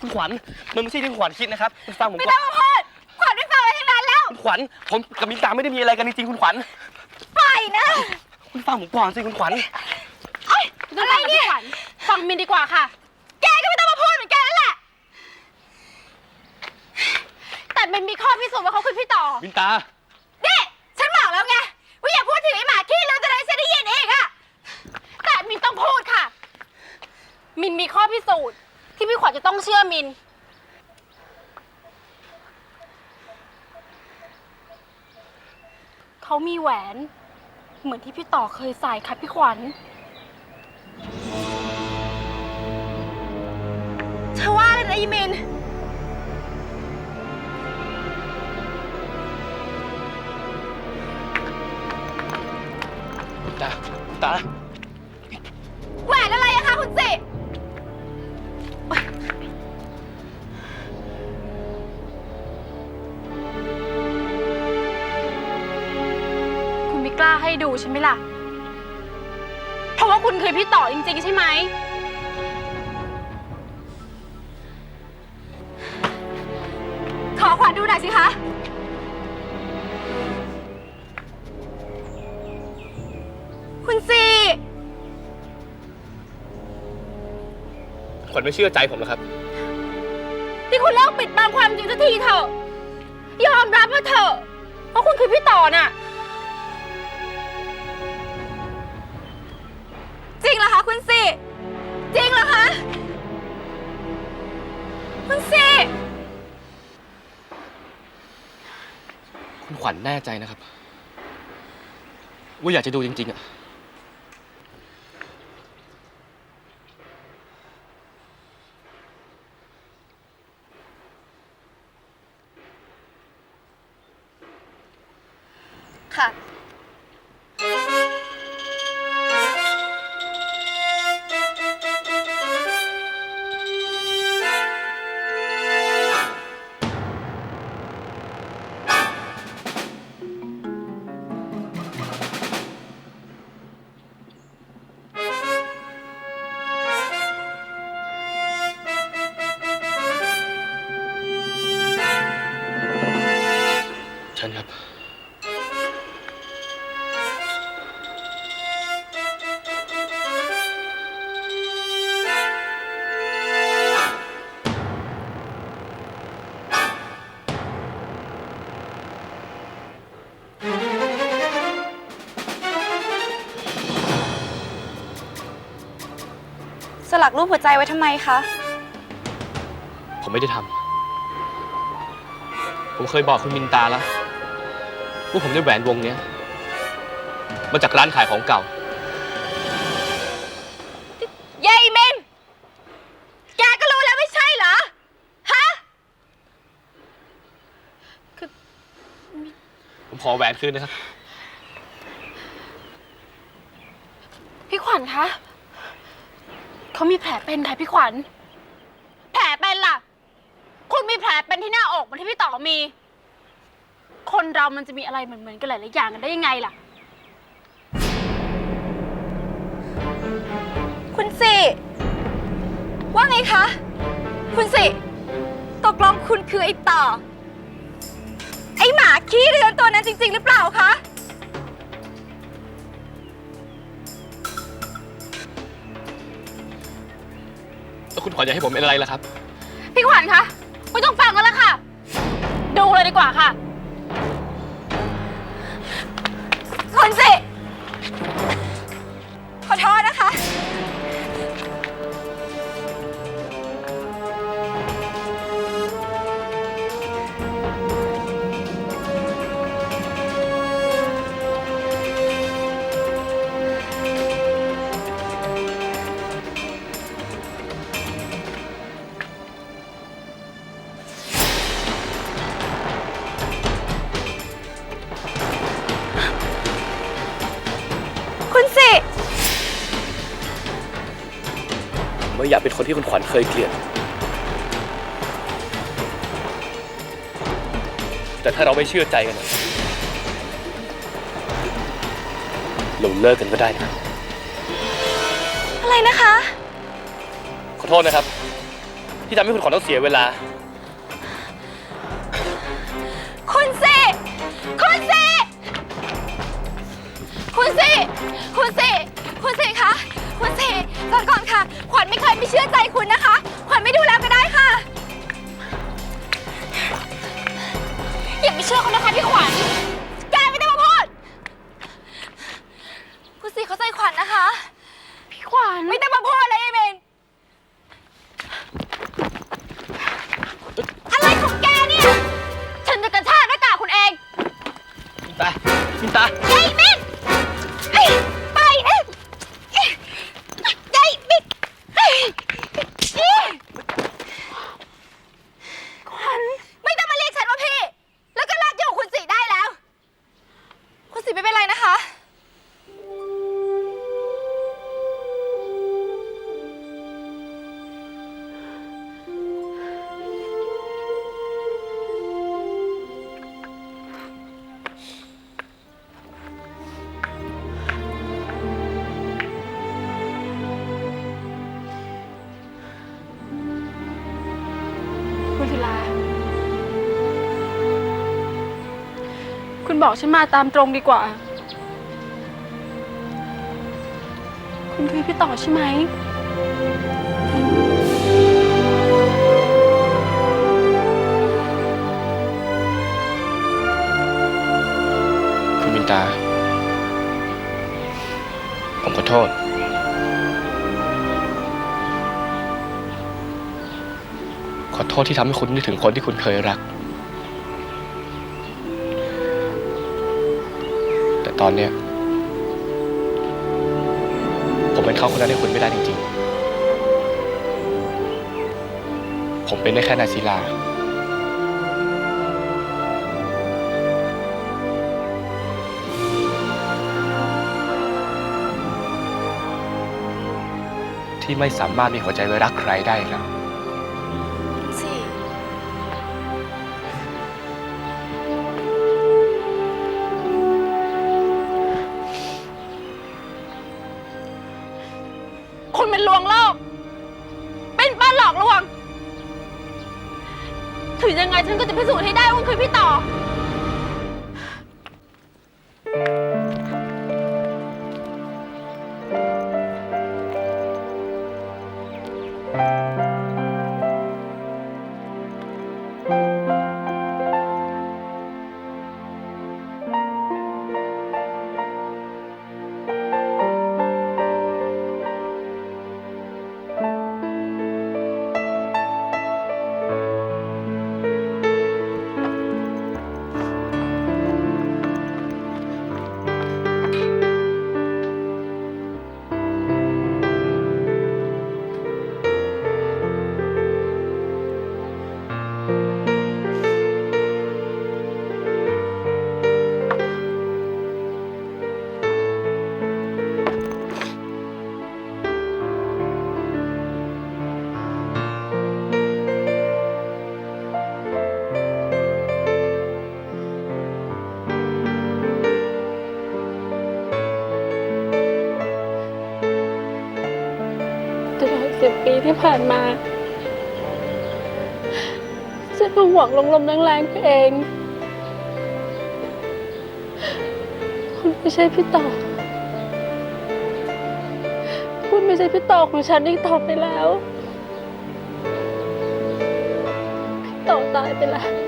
คุณขวัญมันไม่ใช่ที่คุณขวัญคิดนะครับคุณฟังผมไม่ก่ต้ออนงมาพูดขวัญไม่ฟังอะไรทั้งนั้นแล้ว คุณขวัญผมกับมินตาไม่ได้มีอะไรกันจริงๆคุณขวัญปล่อยนะคุณฟังผมก่อนสิคุณขวัญเอ้ยอะไรเนี่ยขวัญฟังมินดีกว่าค่ะ แกก็ไม่ต้องมาพูดเหมือนกันนั่นแหละ แต่มันมีข้อพิสูจน์ว่าเขาคือพี่ต่อ มินตา นี่ฉันบอกแล้วไงว่าอย่าพูดถึงไอ้หมาขี้ลืมจะได้ฉันได้ยินอีกอะแต่มินต้องพูดค่ะ มินมีข้อพิสูจน์ ที่พี่ขวัญจะต้องเชื่อมิน เขามีแหวน เหมือนที่พี่ต่อเคยใส่ค่ะพี่ขวัญเธอว่าเลยนะยีมินมิน ตามินตา แหวนอะไรอะคะคุณสิ กล้าให้ดูใช่ไหมล่ะ เพราะว่าคุณคือพี่ต่อจริงๆ ใช่ไหม ขอขวัญดูหน่อยสิคะ คุณซีขวัญไม่เชื่อใจผมหรอกครับที่คุณเลิกปิดบังความจริงสักทีเถอะ ยอมรับมาเถอะว่าคุณคือพี่ต่อน่ะ ริงเหรอคะคุณสิ จริงเหรอคะคุณสิ คุณขวัญแน่ใจนะครับ ว่าอยากจะดูจริง ๆอะค่ะ เชิญครับ สลักรูปหัวใจไว้ทำไมคะ ผมไม่ได้ทำ ผมเคยบอกคุณมินตาแล้ว ว่าผมได้แหวนวงเนี้ยมาจากร้านขายของเก่า ยายมิน แกก็รู้แล้วไม่ใช่เหรอ ฮะ ผมขอแหวนคืนนะครับ พี่ขวัญคะ เขามีแผลเป็นค่ะพี่ขวัญ แผลเป็นล่ะ คุณมีแผลเป็นที่หน้าอกเหมือนที่พี่ต่อมี คนเรามันจะมีอะไรเหมือนๆกันหลายๆอย่างกันได้ยังไงล่ะ คุณสิว่าไงคะ คุณสิตกลงคุณคือไอ้ต่อ ไอ้หมาขี้เรือนตัวนั้นจริง ๆ หรือเปล่าคะ แล้วคุณขวัญอยากให้ผมเป็นอะไรล่ะครับ พี่ขวัญคะไม่ต้องฟังกันแล้วค่ะ ดูเลยดีกว่าค่ะ ไม่อยากเป็นคนที่คุณขวัญเคยเกลียด แต่ถ้าเราไม่เชื่อใจกันอะเราเลิกกันก็ได้นะ อะไรนะคะ ขอโทษนะครับ ที่ทำให้คุณขวัญต้องเสียเวลา คุณสิ คุณสิ คุณสิ คุณสิ คุณสิคะ คุณเสก่อนก่อนค่ะ ขวัญไม่เคยไม่เชื่อใจคุณ ไม่เป็นไรนะคะ บอกฉันมาตามตรงดีกว่า คุณคือพี่ต่อใช่ไหม คุณมินตา ผมขอโทษ ขอโทษที่ทำให้คุณนึกถึงคนที่คุณเคยรัก ตอนเนี้ย ผมเป็นเขาคนนั้นให้คุณไม่ได้จริงๆ ผมเป็นได้แค่นายศิลา ที่ไม่สามารถมีหัวใจไว้รักใครได้แล้ว ฉันก็จะพิสูจน์ให้ได้ว่าคือพี่ต่อ ที่ผ่านมาฉันก็หวังลมๆแรงๆไปเอง คุณไม่ใช่พี่ต่อ คุณไม่ใช่พี่ต่อของฉันอีกต่อไปแล้ว พี่ต่อตายไปแล้ว